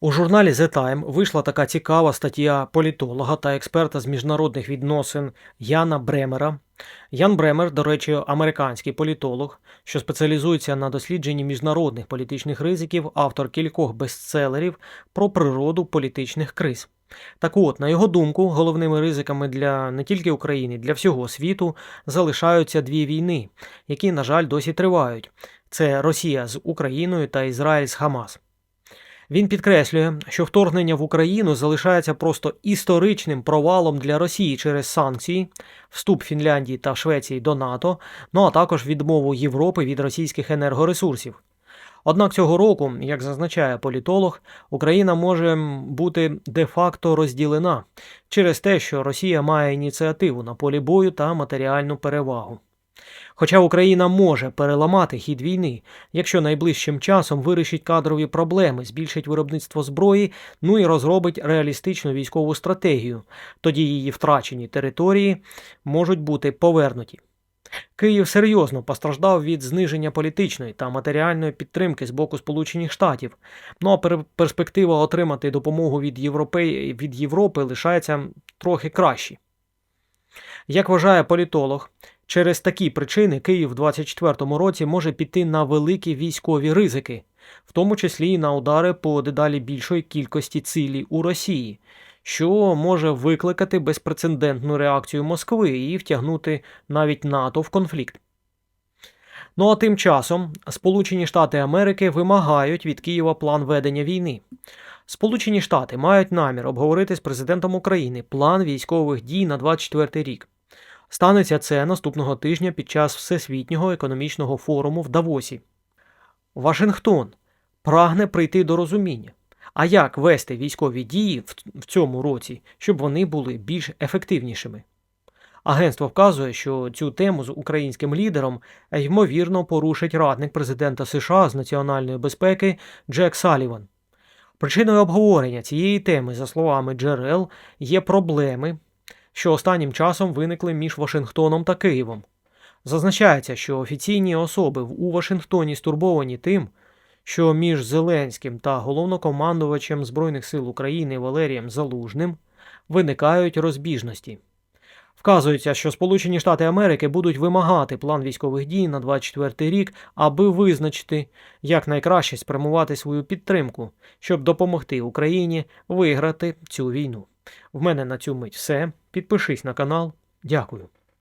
У журналі The Time вийшла така цікава стаття політолога та експерта з міжнародних відносин Яна Бремера. Ян Бремер, до речі, американський політолог, що спеціалізується на дослідженні міжнародних політичних ризиків, автор кількох бестселерів про природу політичних криз. Так от, на його думку, головними ризиками для не тільки України, для всього світу залишаються дві війни, які, на жаль, досі тривають: це Росія з Україною та Ізраїль з Хамас. Він підкреслює, що вторгнення в Україну залишається просто історичним провалом для Росії через санкції, вступ Фінляндії та Швеції до НАТО, ну а також відмову Європи від російських енергоресурсів. Однак цього року, як зазначає політолог, Україна може бути де-факто розділена через те, що Росія має ініціативу на полі бою та матеріальну перевагу. Хоча Україна може переламати хід війни, якщо найближчим часом вирішить кадрові проблеми, збільшить виробництво зброї, ну і розробить реалістичну військову стратегію, тоді її втрачені території можуть бути повернуті. Київ серйозно постраждав від зниження політичної та матеріальної підтримки з боку Сполучених Штатів. Ну а перспектива отримати допомогу від Європи, від Європи лишається трохи кращі. Як вважає політолог, через такі причини Київ в 2024 році може піти на великі військові ризики, в тому числі і на удари по дедалі більшої кількості цілі у Росії, що може викликати безпрецедентну реакцію Москви і втягнути навіть НАТО в конфлікт. Ну а тим часом Сполучені Штати Америки вимагають від Києва план ведення війни. Сполучені Штати мають намір обговорити з президентом України план військових дій на 24 рік. Станеться це наступного тижня під час Всесвітнього економічного форуму в Давосі. Вашингтон прагне прийти до розуміння. А як вести військові дії в цьому році, щоб вони були більш ефективнішими? Агентство вказує, що цю тему з українським лідером ймовірно порушить радник президента США з національної безпеки Джек Саліван. Причиною обговорення цієї теми, за словами джерел, є проблеми, що останнім часом виникли між Вашингтоном та Києвом. Зазначається, що офіційні особи у Вашингтоні стурбовані тим, що між Зеленським та головнокомандувачем Збройних сил України Валерієм Залужним виникають розбіжності. Вказується, що Сполучені Штати Америки будуть вимагати план військових дій на 24 рік, аби визначити, як найкраще спрямувати свою підтримку, щоб допомогти Україні виграти цю війну. В мене на цю мить все. Підпишись на канал. Дякую.